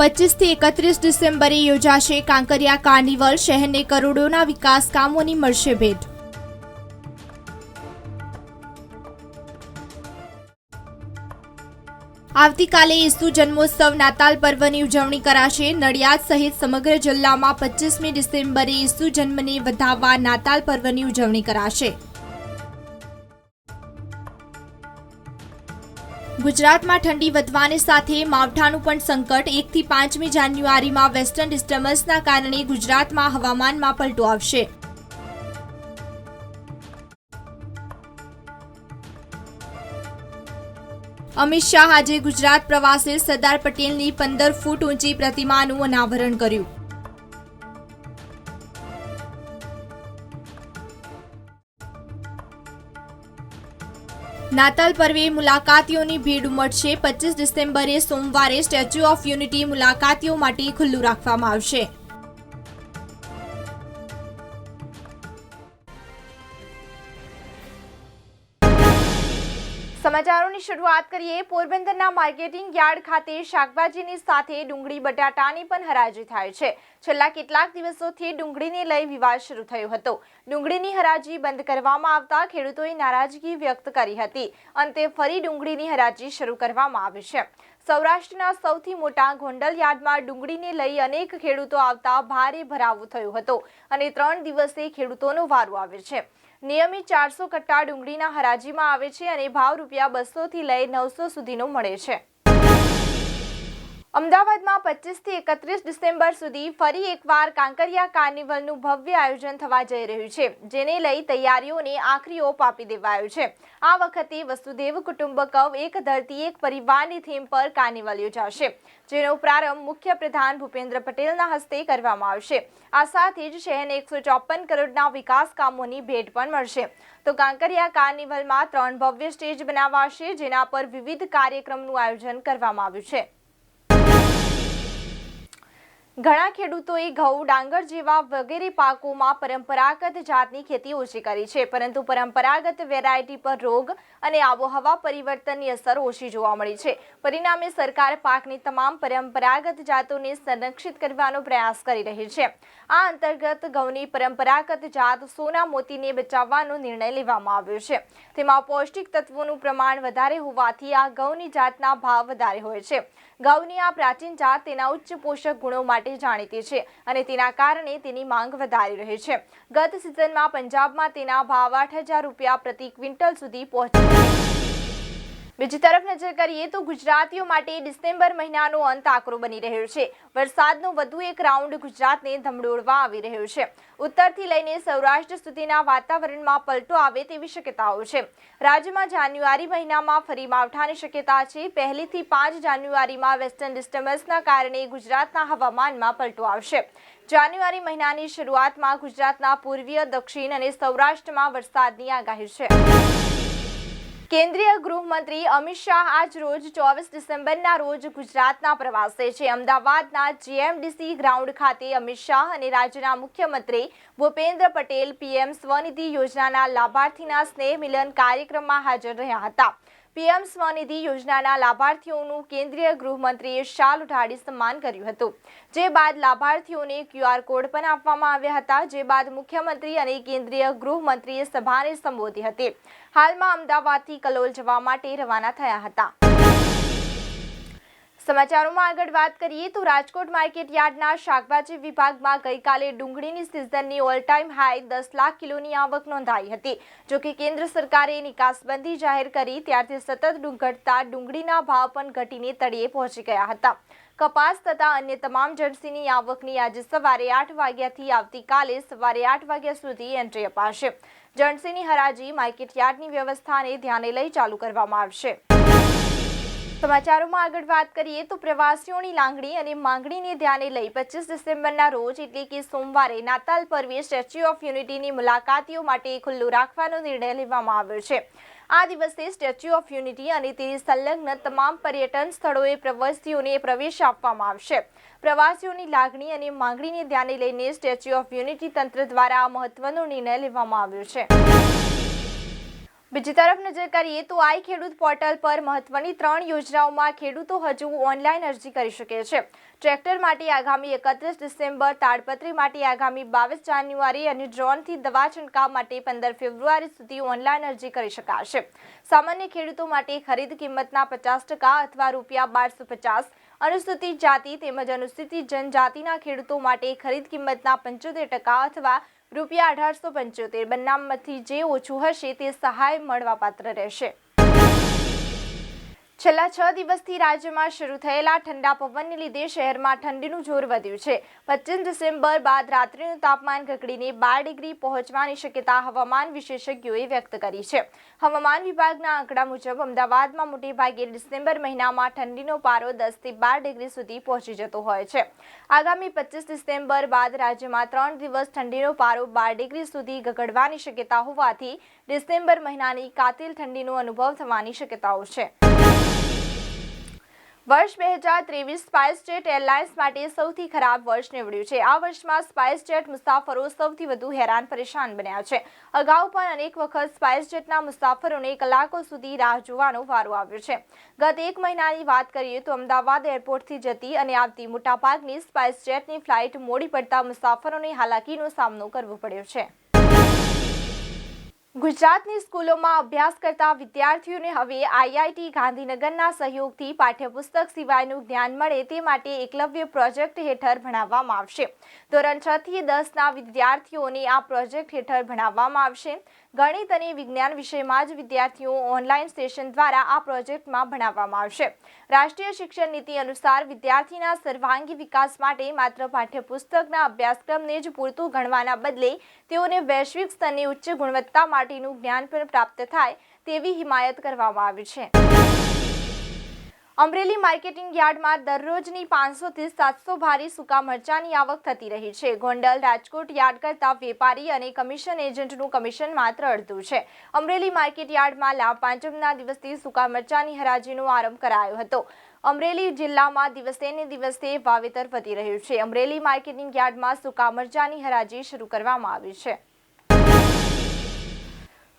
પચીસથી એકત્રીસ ડિસેમ્બરે યોજાશે કાંકરિયા કાર્નિવલ, શહેરને કરોડોના વિકાસ કામોની મળશે ભેટ. આવતીકાલે ઈસુ જન્મોત્સવ નાતાલ પર્વની ઉજવણી કરાશે. નડિયાદ સહિત સમગ્ર જિલ્લામાં પચીસમી ડિસેમ્બરે ઈસુ જન્મને વધાવવા નાતાલ પર્વની ઉજવણી કરાશે. ગુજરાતમાં ઠંડી વધવાની સાથે માવઠાનું પણ સંકટ એકથી પાંચમી જાન્યુઆરીમાં વેસ્ટર્ન ડિસ્ટર્બન્સના કારણે ગુજરાતમાં હવામાનમાં પલટો આવશે. અમિત શાહ આજે ગુજરાત પ્રવાસે સરદાર પટેલની પંદર ફૂટ ઊંચી પ્રતિમાનું અનાવરણ કર્યું. નાતાલ પર્વે મુલાકાતીઓની ભીડ ઉમટશે. પચીસ ડિસેમ્બરે સોમવારે સ્ટેચ્યુ ઓફ યુનિટી મુલાકાતીઓ માટે ખુલ્લું રાખવામાં આવશે. સમાચારોની શરૂઆત કરીએ. પોરબંદરના માર્કેટિંગ યાર્ડ ખાતે શાકભાજીની સાથે ડુંગળી, બટાટાની પણ હરાજી થાય છે. છેલ્લા કેટલાક દિવસોથી ડુંગળીને લઈ વિવાદ શરૂ થયો હતો. ડુંગળીની હરાજી બંધ કરવામાં આવતા ખેડૂતોએ નારાજગી વ્યક્ત કરી હતી. અંતે ફરી ડુંગળીની હરાજી શરૂ કરવામાં આવી છે. સૌરાષ્ટ્રના સૌથી મોટા ગોંડલ યાર્ડમાં ડુંગળીને લઈ અનેક ખેડૂતો આવતા ભારે ભરાવો થયો હતો અને ત્રણ દિવસે ખેડૂતોનો વારો આવે છે. નિયમિત ચારસો કટ્ટા ડુંગળીના હરાજીમાં આવે છે અને ભાવ રૂપિયા બસોથી લઈ નવસો સુધીનો મળે છે. અમદાવાદમાં પચીસથી એકત્રીસ ડિસેમ્બર સુધી ફરી એકવાર કાંકરિયા કાર્નિવલનું ભવ્ય આયોજન થવા જઈ રહ્યું છે, જેને લઈ તૈયારીઓને આખરી ઓપ આપી દેવાયો છે. આ વખતે વસુદેવ કુટુંબકમ એક ધરતી એક પરિવારની થીમ પર કાર્નિવલ યોજાશે, જેનો પ્રારંભ મુખ્ય પ્રધાન ભૂપેન્દ્ર પટેલના હસ્તે કરવામાં આવશે. આ સાથે જ શહેરને એકસો ચોપન કરોડના વિકાસ કામોની ભેટ પણ મળશે. તો કાંકરિયા કાર્નિવલમાં ત્રણ ભવ્ય સ્ટેજ બનાવાશે, જેના પર વિવિધ કાર્યક્રમનું આયોજન કરવામાં આવ્યું છે. ઘણા ખેડૂતોએ ઘઉં, ડાંગર જેવા વગેરે પાકોમાં પરંપરાગત જાતની ખેતી ઓછી કરી છે, પરંતુ પરંપરાગત વેરાયટી પર રોગ અને આબોહવા પરિવર્તનની અસર ઓછી જોવા મળી છે. પરિણામે સરકાર પાકની તમામ પરંપરાગત જાતોને સંરક્ષિત કરવાનો પ્રયાસ કરી રહી છે. આ અંતર્ગત ઘઉંની પરંપરાગત જાત સોના મોતીને બચાવવાનો નિર્ણય લેવામાં આવ્યો છે. તેમાં પૌષ્ટિક તત્વોનું પ્રમાણ વધારે હોવાથી આ ઘઉંની જાતના ભાવ વધારે હોય છે. ઘઉંની આ પ્રાચીન જાત તેના ઉચ્ચ પોષક ગુણો માટે જાણીતી છે અને તેના કારણે તેની માંગ વધારી રહી છે. ગત સિઝનમાં પંજાબમાં તેના ભાવ આઠ રૂપિયા પ્રતિ ક્વિન્ટલ સુધી પહોંચ્યા. બીજી તરફ નજર કરીએ તો ગુજરાતીઓ માટે ડિસેમ્બર મહિનાનો અંત આકરો બની રહ્યો છે. વરસાદનો વધુ એક રાઉન્ડ ગુજરાતને ધમડોળવા આવી રહ્યો છે. ઉત્તરથી લઈને સૌરાષ્ટ્ર સુધીના વાતાવરણમાં પલટો આવે તેવી શક્યતાઓ છે. રાજ્યમાં જાન્યુઆરી મહિનામાં ફરી માવઠાની શક્યતા છે. પહેલીથી પાંચ જાન્યુઆરીમાં વેસ્ટર્ન ડિસ્ટર્બન્સના કારણે ગુજરાતના હવામાનમાં પલટો આવશે. જાન્યુઆરી મહિનાની શરૂઆતમાં ગુજરાતના પૂર્વીય, દક્ષિણ અને સૌરાષ્ટ્રમાં વરસાદની આગાહી છે. કેન્દ્રીય ગૃહમંત્રી અમિત શાહ આજ રોજ ચોવીસ ડિસેમ્બરના રોજ ગુજરાતના પ્રવાસે છે. અમદાવાદના જીએમડીસી ગ્રાઉન્ડ ખાતે અમિત શાહ અને રાજ્યના મુખ્યમંત્રી ભૂપેન્દ્ર પટેલ પીએમ સ્વનિધિ યોજનાના લાભાર્થીના સ્નેહ મિલન કાર્યક્રમમાં હાજર રહ્યા હતા. પીએમ સ્વનિધિ યોજનાના લાભાર્થીઓનું કેન્દ્રીય ગૃહમંત્રીએ શાલ ઉઠાડી સન્માન કર્યું હતું. જે બાદ લાભાર્થીઓને ક્યુઆર કોડ પણ આપવામાં આવ્યા હતા. જે બાદ મુખ્યમંત્રી અને કેન્દ્રીય ગૃહમંત્રીએ સભાને સંબોધી હતી. હાલમાં અમદાવાદથી કલોલ જવા માટે રવાના થયા હતા. સમાચારોમાં આગળ વાત કરીએ તો રાજકોટ માર્કેટ યાર્ડના શાકભાજી વિભાગમાં ગઈકાલે ડુંગળીની સિઝનની ઓલ ટાઈમ હાઈ દસ લાખ કિલોની આવક નોંધાઈ હતી. જો કે કેન્દ્ર સરકારે નિકાસબંધી જાહેર કરી, ત્યારથી સતત ઘટતા ડુંગળીના ભાવ પણ ઘટીને તળિયે પહોંચી ગયા હતા. કપાસ તથા અન્ય તમામ જર્સીની આવકની આજે સવારે આઠ વાગ્યાથી આવતીકાલે સવારે આઠ વાગ્યા સુધી એન્ટ્રી અપાશે. જર્સીની હરાજી માર્કેટ યાર્ડની વ્યવસ્થાને ધ્યાને લઈ ચાલુ કરવામાં આવશે. સમાચારોમાં આગળ વાત કરીએ તો પ્રવાસીઓની લાંગણી અને માંગણીને ધ્યાને લઈ પચીસ ડિસેમ્બરના રોજ એટલે કે સોમવારે નાતાલ પર્વે સ્ટેચ્યુ ઓફ યુનિટીની મુલાકાતીઓ માટે ખુલ્લું રાખવાનો નિર્ણય લેવામાં આવ્યો છે. આ દિવસે સ્ટેચ્યુ ઓફ યુનિટી અને તેની સંલગ્ન તમામ પર્યટન સ્થળોએ પ્રવાસીઓને પ્રવેશ આપવામાં આવશે. પ્રવાસીઓની લાગણી અને માંગણીને ધ્યાને લઈને સ્ટેચ્યુ ઓફ યુનિટી તંત્ર દ્વારા આ મહત્વનો નિર્ણય લેવામાં આવ્યો છે. બીજી તરફ નજર કરીએ તો આઈ ખેડૂત પોર્ટલ પર મહત્વની ત્રણ યોજનાઓમાં ખેડૂતો હજુ ઓનલાઈન અરજી કરી શકે છે. ટ્રેક્ટર માટે આગામી એકત્રીસ ડિસેમ્બર, તાડપત્રી માટે આગામી બાવીસ જાન્યુઆરી અને ડ્રોનથી દવા છંટકાવ માટે પંદર ફેબ્રુઆરી સુધી ઓનલાઈન અરજી કરી શકાશે. સામાન્ય ખેડૂતો માટે ખરીદ કિંમતના પચાસ ટકા અથવા રૂપિયા બારસો પચાસ અનુસૂચિત જાતિ તેમજ અનુસૂચિત જનજાતિના ખેડૂતો માટે ખરીદ કિંમતના પંચોતેર ટકા અથવા રૂપિયા અઢારસો પંચોતેર. બનામમાંથી જે ઓછું હશે તે સહાય મળવાપાત્ર રહેશે. છેલ્લા છ દિવસથી રાજ્યમાં શરૂ થયેલા ઠંડા પવનને લીધે શહેરમાં ઠંડીનું જોર વધ્યું છે. પચીસ ડિસેમ્બર બાદ રાત્રિનું તાપમાન ઘકડીને બાર ડિગ્રી પહોંચવાની શક્યતા હવામાન વિશેષજ્ઞોએ વ્યક્ત કરી છે. હવામાન વિભાગના આંકડા મુજબ અમદાવાદમાં મોટે ભાગે ડિસેમ્બર મહિનામાં ઠંડીનો પારો દસથી બાર ડિગ્રી સુધી પહોંચી જતો હોય છે. આગામી પચીસ ડિસેમ્બર બાદ રાજ્યમાં ત્રણ દિવસ ઠંડીનો પારો બાર ડિગ્રી સુધી ગગડવાની શક્યતા હોવાથી ડિસેમ્બર મહિનાની કાતિલ ઠંડીનો અનુભવ થવાની શક્યતાઓ છે. વર્ષ બે હજાર ત્રેવીસ સ્પાઇસજેટ એરલાઇન્સ માટે સૌથી ખરાબ વર્ષ નીવડ્યું છે. આ વર્ષમાં સ્પાઇસજેટ મુસાફરો સૌથી વધુ હેરાન પરેશાન બન્યા છે. અગાઉ પણ અનેક વખત સ્પાઇસજેટના મુસાફરોને કલાકો સુધી રાહ જોવાનો વારો આવ્યો છે. ગત એક મહિનાની વાત કરીએ તો અમદાવાદ એરપોર્ટથી જતી અને આવતી મોટાભાગની સ્પાઇસજેટની ફ્લાઇટ મોડી પડતા મુસાફરોને હાલાકીનો સામનો કરવો પડ્યો છે. ગુજરાતની સ્કૂલોમાં અભ્યાસ કરતા વિદ્યાર્થીઓને હવે આઈઆઈટી ગાંધીનગરના સહયોગથી પાઠ્યપુસ્તક સિવાયનું જ્ઞાન મળે તે માટે એકલવ્ય પ્રોજેક્ટ હેઠળ ભણાવવામાં આવશે. ધોરણ છ થી દસના વિદ્યાર્થીઓને આ પ્રોજેક્ટ હેઠળ ભણાવવામાં આવશે. ગણિત અને વિજ્ઞાન વિષયમાં જ વિદ્યાર્થીઓ ઓનલાઈન સેશન દ્વારા આ પ્રોજેક્ટમાં ભણાવવામાં આવશે. રાષ્ટ્રીય શિક્ષણ નીતિ અનુસાર વિદ્યાર્થીના સર્વાંગી વિકાસ માટે માત્ર પાઠ્યપુસ્તકના અભ્યાસક્રમને જ પૂરતું ગણવાના બદલે તેઓને વૈશ્વિક સ્તરની ઉચ્ચ ગુણવત્તા માટેનું જ્ઞાન પણ પ્રાપ્ત થાય તેવી હિમાયત કરવામાં આવી છે. અમરેલી માર્કેટિંગ યાર્ડમાં દરરોજની પાંચસોથી સાતસો ભારી સૂકા મરચાની આવક થતી રહી છે. ગોંડલ, રાજકોટ યાર્ડ કરતાં વેપારી અને કમિશન એજન્ટનું કમિશન માત્ર અડધું છે. અમરેલી માર્કેટ યાર્ડમાં લાભ પાંચમના દિવસથી સૂકા મરચાની હરાજીનો આરંભ કરાયો હતો. અમરેલી જિલ્લામાં દિવસે ને દિવસે વાવેતર વધી રહ્યું છે. અમરેલી માર્કેટિંગ યાર્ડમાં સૂકા મરચાની હરાજી શરૂ કરવામાં આવી છે.